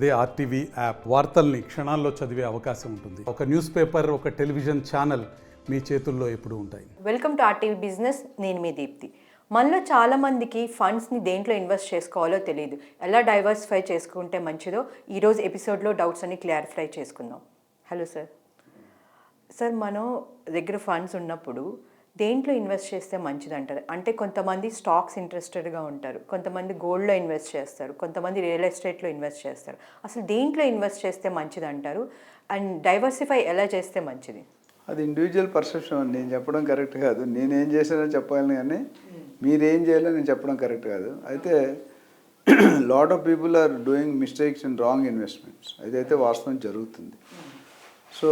అదే RTV app వార్తల్ని క్షణాల్లో చదివే అవకాశం ఉంటుంది. ఒక న్యూస్ పేపర్ ఒక టెలివిజన్ ఛానల్ మీ చేతుల్లో ఎప్పుడు ఉంటాయి. వెల్కమ్ టు ఆర్టీవీ బిజినెస్ నేను మీ దీప్తి. మనలో చాలా మందికి ఫండ్స్ని దేంట్లో ఇన్వెస్ట్ చేసుకోవాలో తెలియదు ఎలా డైవర్సిఫై చేసుకుంటే మంచిదో ఈరోజు ఎపిసోడ్లో డౌట్స్ అన్ని క్లారిఫై చేసుకుందాం. Hello sir. సార్ మనం దగ్గర ఫండ్స్ ఉన్నప్పుడు దేంట్లో ఇన్వెస్ట్ చేస్తే మంచిది అంటారు అంటే కొంతమంది స్టాక్స్ ఇంట్రెస్టెడ్గా ఉంటారు. కొంతమంది గోల్డ్లో ఇన్వెస్ట్ చేస్తారు. కొంతమంది రియల్ ఎస్టేట్లో ఇన్వెస్ట్ చేస్తారు. అసలు దేంట్లో ఇన్వెస్ట్ చేస్తే మంచిది అంటారు అండ్ డైవర్సిఫై ఎలా చేస్తే మంచిది? అది ఇండివిజువల్ పర్సెప్షన్ అండి నేను చెప్పడం కరెక్ట్ కాదు. నేనేం చేశానో చెప్పాలని కానీ మీరేం చేయాలో నేను చెప్పడం కరెక్ట్ కాదు. అయితే lot of people are doing mistakes in wrong investments అదైతే వాస్తవం జరుగుతుంది. సో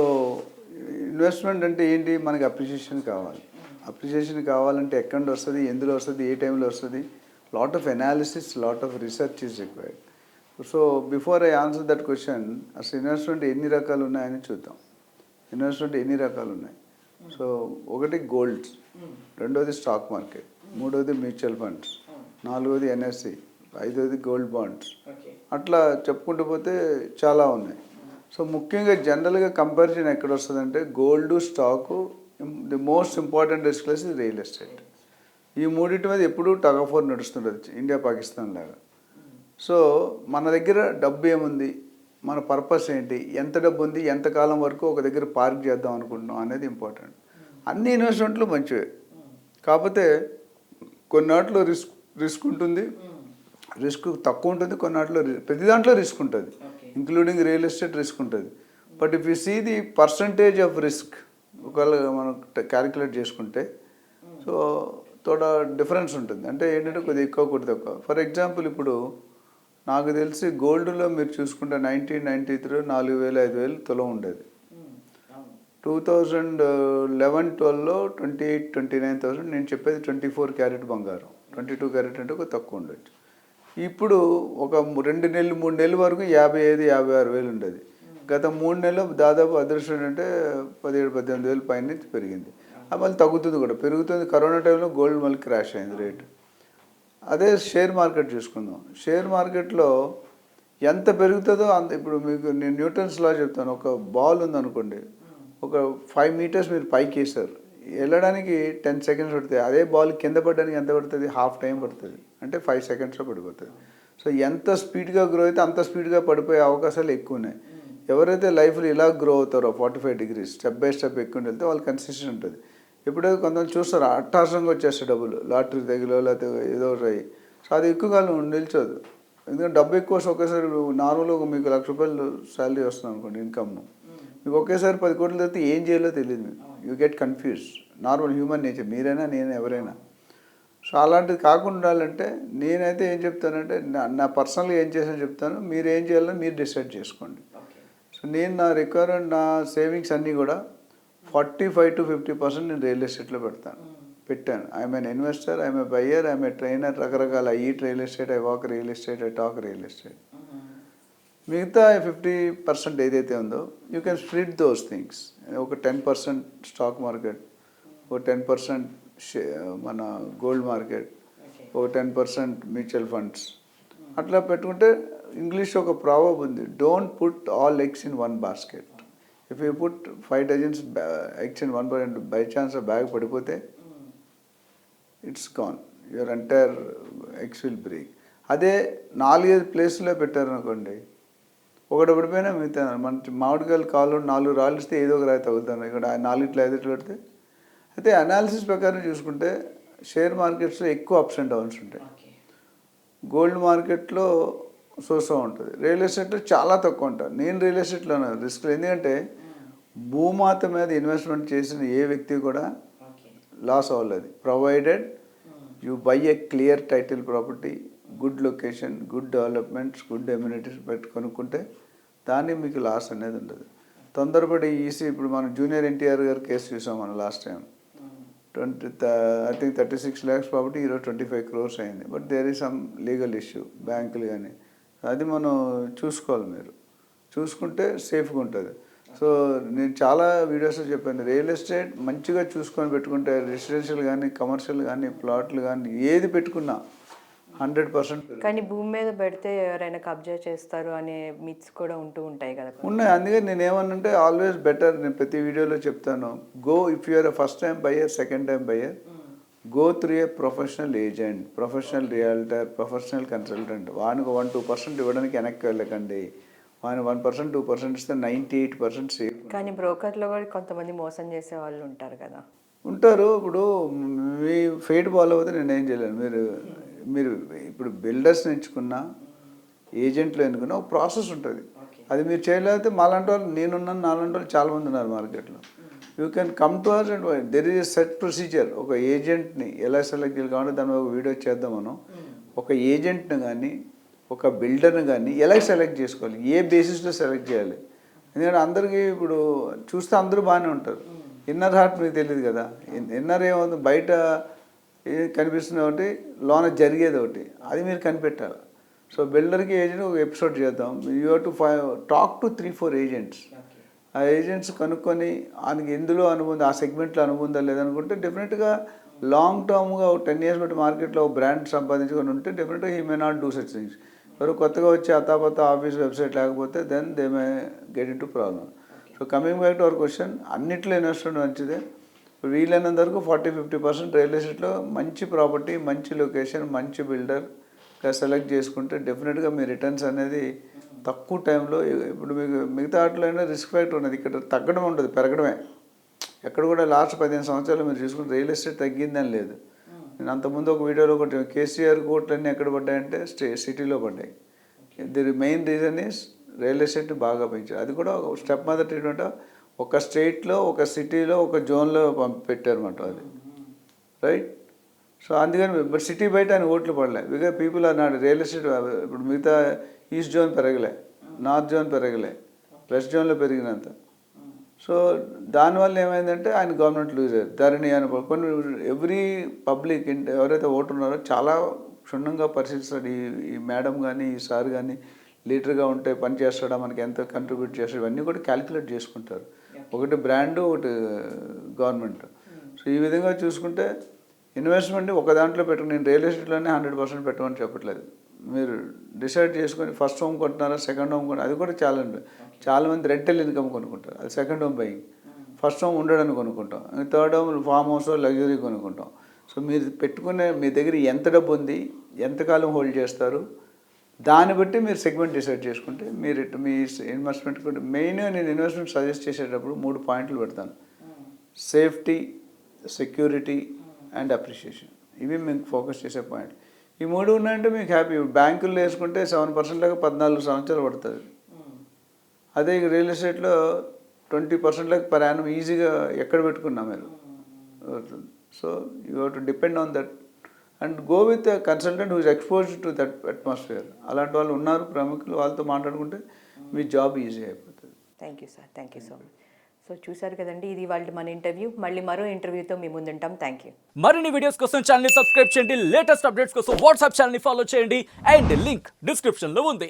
ఇన్వెస్ట్మెంట్ అంటే ఏంటి? మనకి అప్రిషియేషన్ కావాలి. అప్రిషియేషన్ కావాలంటే ఎక్కడి వస్తుంది ఎందులో వస్తుంది ఏ టైంలో వస్తుంది? Lot of analysis lot of research is required so before I answer that question అసలు ఇన్వెస్ట్మెంట్ ఎన్ని రకాలు ఉన్నాయని చూద్దాం. ఇన్వెస్ట్మెంట్ ఎన్ని రకాలు ఉన్నాయి? సో ఒకటి గోల్డ్ రెండోది స్టాక్ మార్కెట్ మూడోది మ్యూచువల్ ఫండ్స్ నాలుగోది ఎన్ఎస్సి ఐదోది గోల్డ్ బాండ్స్ అట్లా చెప్పుకుంటూ పోతే చాలా ఉన్నాయి. సో ముఖ్యంగా జనరల్గా కంపారిజన్ ఎక్కడ వస్తుందంటే gold stock the most important risk less real estate. ఈ మూడింటి మీద ఎప్పుడూ టగ్ ఆఫ్ వార్ నడుస్తుంటుంది. ఇండియా పాకిస్తాన్ లాగా. సో మన దగ్గర డబ్బు ఏముంది? మన పర్పస్ ఏంటి? ఎంత డబ్బు ఉంది? ఎంత కాలం వరకు ఒక దగ్గర పార్క్ చేద్దాం అనుకుంటున్నాం అనేది ఇంపార్టెంట్. అన్ని ఇన్వెస్ట్మెంట్లు మంచివే. కాకపోతే కొన్నాట్లో రిస్క్ రిస్క్ ఉంటుంది. రిస్క్ తక్కువ ఉంటుంది. కొన్నాట్లో ప్రతి దాంట్లో రిస్క్ ఉంటుంది. ఇంక్లూడింగ్ రియల్ ఎస్టేట్ రిస్క్ ఉంటుంది. But if you see the percentage of risk ఒకవేళ మనం క్యాలిక్యులేట్ చేసుకుంటే సో తోడ డిఫరెన్స్ ఉంటుంది. అంటే ఏంటంటే కొద్దిగా ఎక్కువ కొద్ది తక్కువ. ఫర్ ఎగ్జాంపుల్ ఇప్పుడు నాకు తెలిసి గోల్డ్లో మీరు చూసుకుంటే నైన్టీన్ నైంటీ త్రీ నాలుగు వేలు ఐదు వేలు తులం ఉండేది. Two thousand eleven ట్వెల్వ్లో twenty eight twenty nine thousand నేను చెప్పేది ట్వంటీ ఫోర్ క్యారెట్ బంగారం. ట్వంటీ టూ క్యారెట్ అంటే ఒక తక్కువ ఉండొచ్చు. ఇప్పుడు ఒక రెండు నెలలు మూడు నెలల వరకు యాభై ఐదు యాభై ఆరు వేలు ఉండేది. గత మూడు నెలలు దాదాపు అదృష్టం అంటే పదిహేడు పద్దెనిమిది వేలు పైన నుంచి పెరిగింది. మళ్ళీ తగ్గుతుంది కూడా. పెరుగుతుంది. కరోనా టైంలో గోల్డ్ మళ్ళీ క్రాష్ అయింది రేటు. అదే షేర్ మార్కెట్ చూసుకుందాం. షేర్ మార్కెట్లో ఎంత పెరుగుతుందో అంత ఇప్పుడు మీకు నేను న్యూటన్స్ లా చెప్తాను. ఒక బాల్ ఉందనుకోండి. ఒక ఫైవ్ మీటర్స్ మీరు పైకి వేసారు వెళ్ళడానికి టెన్ సెకండ్స్ పడుతుంది. అదే బాల్ కింద పడడానికి ఎంత పడుతుంది? హాఫ్ టైం పడుతుంది. అంటే ఫైవ్ సెకండ్స్లో పడిపోతుంది. సో ఎంత స్పీడ్గా గ్రో అయితే అంత స్పీడ్గా పడిపోయే అవకాశాలు ఎక్కువ ఉన్నాయి. ఎవరైతే లైఫ్లో ఇలా గ్రో అవుతారో forty five degrees step by step ఎక్కువ వెళ్తే వాళ్ళు కన్సిస్టెంట్ ఉంటుంది. ఎప్పుడైతే కొంతమంది చూస్తారు అట్టాసంగా వచ్చేస్తాయి డబ్బులు లాటరీ తగిలో లేకపోతే ఏదో ఒకటి సో అది ఎక్కువ కాలం నిల్చోదు. ఎందుకంటే డబ్బు ఎక్కువ ఒకేసారి నార్మల్గా మీకు లక్ష రూపాయలు శాలరీ వస్తుంది అనుకోండి ఇన్కమ్ మీకు ఒకేసారి పది కోట్లు తెస్తే ఏం చేయాలో తెలియదు మీకు. You get confuse normal human nature మీరైనా నేను ఎవరైనా. సో అలాంటిది కాకుండా ఉండాలంటే నేనైతే ఏం చెప్తానంటే నా పర్సనల్గా ఏం చేసానో చెప్తాను. మీరు ఏం చేయాలో మీరు డిసైడ్ చేసుకోండి. నేను నా రిక్వైర్మెంట్ నా సేవింగ్స్ అన్నీ కూడా forty five to fifty percent నేను రియల్ ఎస్టేట్లో పెడతాను. పెట్టాను. I'm an investor I'm a buyer I'm a trainer రకరకాల I eat real estate I walk real estate I talk real estate. మిగతా ఫిఫ్టీ పర్సెంట్ ఏదైతే ఉందో you can split those things. ఒక ten percent stock market ఒక ten percent మన gold market ఒక ten percent mutual funds. అట్లా పెట్టుకుంటే English ఒక ప్రావబ్ ఉంది. Don't put all eggs in one basket if you put five dozens eggs in one by chance bag పడిపోతే it's gone your entire eggs will break అదే నాలుగైదు ప్లేస్లో పెట్టారనుకోండి ఒకటి పడిపోయినా మిగతా మన మామిడికాయలు కాళ్ళు నాలుగు రాళ్ళు ఇస్తే ఏదో ఒక రాయి తగులుతాను ఇక్కడ ఆ నాలుగిట్లో ఐదుట్లో పెడితే. అయితే అనాలిసిస్ ప్రకారం చూసుకుంటే షేర్ మార్కెట్స్లో ఎక్కువ అప్స్ అండ్ డౌన్స్ ఉంటాయి. గోల్డ్ మార్కెట్లో సోసో ఉంటుంది. రియల్ ఎస్టేట్లో చాలా తక్కువ ఉంటుంది నేను రియల్ ఎస్టేట్లో రిస్క్ ఎందుకంటే భూమాత మీద ఇన్వెస్ట్మెంట్ చేసిన ఏ వ్యక్తి కూడా లాస్ అవ్వలేదు. Provided you buy a clear title property good location good developments good amenities పెట్టి కొనుక్కుంటే దాన్ని మీకు లాస్ అనేది ఉండదు. తొందరపడి ఈసీ ఇప్పుడు మనం జూనియర్ ఎన్టీఆర్ గారి కేసు చూసాం మనం last time. Twenty I think thirty six lakhs property ఈరోజు ట్వంటీ ఫైవ్ క్రోర్స్ అయింది. But there is some legal issue బ్యాంకులు కానీ అది మనం చూసుకోవాలి మీరు. చూసుకుంటే సేఫ్గా ఉంటుంది. సో నేను చాలా వీడియోస్లో చెప్పాను రియల్ ఎస్టేట్ మంచిగా చూసుకొని పెట్టుకుంటే రెసిడెన్షియల్ కానీ కమర్షియల్ కానీ ప్లాట్లు కానీ ఏది పెట్టుకున్నా హండ్రెడ్ పర్సెంట్ కానీ భూమి మీద పెడితే ఎవరైనా కబ్జా చేస్తారు అనే మిత్స్ కూడా ఉంటూ ఉంటాయి కదా ఉన్నాయి. అందుకే నేను ఏమన్నంటే ఆల్వేస్ బెటర్ నేను ప్రతి వీడియోలో చెప్తాను. Go if you're first time buyer second time buyer go through a professional agent professional realtor professional consultant వానికి వన్ టూ పర్సెంట్ ఇవ్వడానికి వెనక్కి వెళ్ళకండి. వాని వన్ పర్సెంట్ టూ పర్సెంట్ ఇస్తే నైంటీ ఎయిట్ పర్సెంట్ సేఫ్ కానీ బ్రోకర్లో కూడా కొంతమంది మోసం చేసే వాళ్ళు ఉంటారు కదా. ఉంటారు. ఇప్పుడు మీ ఫెయిట్ ఫాలో అవుతే నేను ఏం చేయలేను. మీరు మీరు ఇప్పుడు బిల్డర్స్ ఎంచుకున్నా ఏజెంట్లు ఎన్నుకున్నా ఒక ప్రాసెస్ ఉంటుంది. అది మీరు చేయలేకపోతే మాలాంటి వాళ్ళు నేనున్నాను నాలాంటి వాళ్ళు చాలామంది ఉన్నారు మార్కెట్లో. You can come to us and there is set procedure ఒక ఏజెంట్ని ఎలా సెలెక్ట్ చేయాలి కాబట్టి దాని ఒక వీడియో చేద్దాం మనం. ఒక ఏజెంట్ని కానీ ఒక బిల్డర్ని కానీ ఎలా సెలెక్ట్ చేసుకోవాలి? ఏ బేసిస్లో సెలెక్ట్ చేయాలి? ఎందుకంటే అందరికీ ఇప్పుడు చూస్తే అందరూ బాగానే ఉంటారు. ఇన్నర్ హార్ట్ మీకు తెలియదు కదా. ఇన్నర్ ఏమవుతుంది బయట కనిపిస్తుంది ఒకటి లోన జరిగేది ఒకటి. అది మీరు కనిపెట్టాలి. సో బిల్డర్కి ఏజెంట్ ఒక ఎపిసోడ్ చేద్దాం. You have to five talk to three four agents ఆ ఏజెంట్స్ కనుక్కొని ఆయనకి ఎందులో అనుబంధం ఆ సెగ్మెంట్లో అనుబంధం లేదనుకుంటే డెఫినెట్గా లాంగ్ టర్మ్గా ఒక టెన్ ఇయర్స్ బట్టి మార్కెట్లో ఒక బ్రాండ్ సంపాదించుకొని ఉంటే డెఫినెట్గా he may not do such things ఎవరు కొత్తగా వచ్చి అత్తాపత్త ఆఫీస్ వెబ్సైట్ లేకపోతే then they may get into problem so coming back to our question అన్నిట్లో ఇన్వెస్ట్మెంట్ మంచిదే. వీలైనంత వరకు ఫార్టీ ఫిఫ్టీ పర్సెంట్ రియల్ ఎస్టేట్లో మంచి ప్రాపర్టీ మంచి లొకేషన్ మంచి బిల్డర్ సెలెక్ట్ చేసుకుంటే డెఫినెట్గా మీ రిటర్న్స్ అనేది తక్కువ టైంలో ఇప్పుడు మీకు మిగతా వాటిలో అయినా రిస్క్ ఫ్యాక్టర్ ఉన్నది. ఇక్కడ తగ్గడం ఉంటుంది పెరగడమే. ఎక్కడ కూడా లాస్ట్ పదిహేను సంవత్సరాలు మీరు చూసుకుంటే రియల్ ఎస్టేట్ తగ్గిందని లేదు. నేను అంతకుముందు ఒక వీడియోలో ఒకటి కేసీఆర్ కోట్లన్నీ ఎక్కడ పడ్డాయంటే స్టే సిటీలో పడ్డాయి. The main reason is real estate బాగా పెంచారు. అది కూడా ఒక స్టెప్ మొదటి ఏంటంటే ఒక స్టేట్లో ఒక సిటీలో ఒక జోన్లో పంపి పెట్టారన్నమాట అది. రైట్? సో అందుకని సిటీ బయట ఆయన ఓట్లు పడలే. బికాజ్ పీపుల్ అన్నాడు రియల్ ఎస్టేట్ ఇప్పుడు మిగతా ఈస్ట్ జోన్ పెరగలే నార్త్ జోన్ పెరగలే వెస్ట్ జోన్లో పెరిగినంత. సో దానివల్ల ఏమైందంటే ఆయన గవర్నమెంట్ లూజ్ అయ్యారు. ధరణి అని కొన్ని ఎవ్రీ పబ్లిక్ ఎవరైతే ఓటు ఉన్నారో చాలా క్షుణ్ణంగా పరిశీలిస్తారు ఈ ఈ మేడం కానీ ఈ సార్ కానీ లీడర్గా ఉంటే పని చేస్తాడా మనకి ఎంత కంట్రిబ్యూట్ చేస్తాడు ఇవన్నీ కూడా క్యాలిక్యులేట్ చేసుకుంటారు. ఒకటి బ్రాండ్ ఒకటి గవర్నమెంట్ సో ఈ విధంగా చూసుకుంటే ఇన్వెస్ట్మెంట్ ఒక దాంట్లో పెట్టుకుని నేను రియల్ ఎస్టేట్లోనే హండ్రెడ్ పర్సెంట్ పెట్టమని చెప్పట్లేదు. మీరు డిసైడ్ చేసుకొని ఫస్ట్ హోమ్ కొంటున్నారా సెకండ్ హోమ్ కొంటారా అది కూడా చాలా చాలా మంది రెంటల్ ఇన్కమ్ కొనుక్కుంటారు. అది second home buying. First home ఉండడానికి కొనుక్కుంటాం. Third home farm house luxury కొనుక్కుంటాం. సో మీరు పెట్టుకునే మీ దగ్గర ఎంత డబ్బు ఉంది ఎంతకాలం హోల్డ్ చేస్తారు దాన్ని బట్టి మీరు సెగ్మెంట్ డిసైడ్ చేసుకుంటే మీరు ఇటు మీ ఇన్వెస్ట్మెంట్ కూడా మెయిన్గా నేను ఇన్వెస్ట్మెంట్ సజెస్ట్ చేసేటప్పుడు మూడు పాయింట్లు పెడతాను. సేఫ్టీ సెక్యూరిటీ అండ్ అప్రిషియేషన్ ఇవి మీకు ఫోకస్ చేసే పాయింట్ ఈ మూడు ఉన్నాయంటే మీకు హ్యాపీ బ్యాంకుల్లో వేసుకుంటే సెవెన్ పర్సెంట్ దాకా పద్నాలుగు సంవత్సరాలు పడుతుంది. అదే ఇక రియల్ ఎస్టేట్లో ట్వంటీ పర్సెంట్ దాకా పర్ యానం ఈజీగా ఎక్కడ పెట్టుకున్నా మీరు so you have to depend on that and go with consultant who's expose to that atmosphere అలాంటి వాళ్ళు ఉన్నారు ప్రముఖులు వాళ్ళతో మాట్లాడుకుంటే మీ జాబ్ ఈజీ అయిపోతుంది. Thank you sir thank you so much so చూశారు కదండి ఇది వాళ్ళ మన ఇంటర్వ్యూ. మళ్ళీ మరో ఇంటర్వ్యూతో మీ ముందుంటాం థ్యాంక్ యూ మరిన్ని వీడియోస్ కోసం ఛానల్ సబ్స్క్రైబ్ చేయండి. లేటెస్ట్ అప్డేట్స్ కోసం వాట్సాప్ ఛానల్ ఫాలో చేయండి. అండ్ లింక్ డిస్క్రిప్షన్లో ఉంది.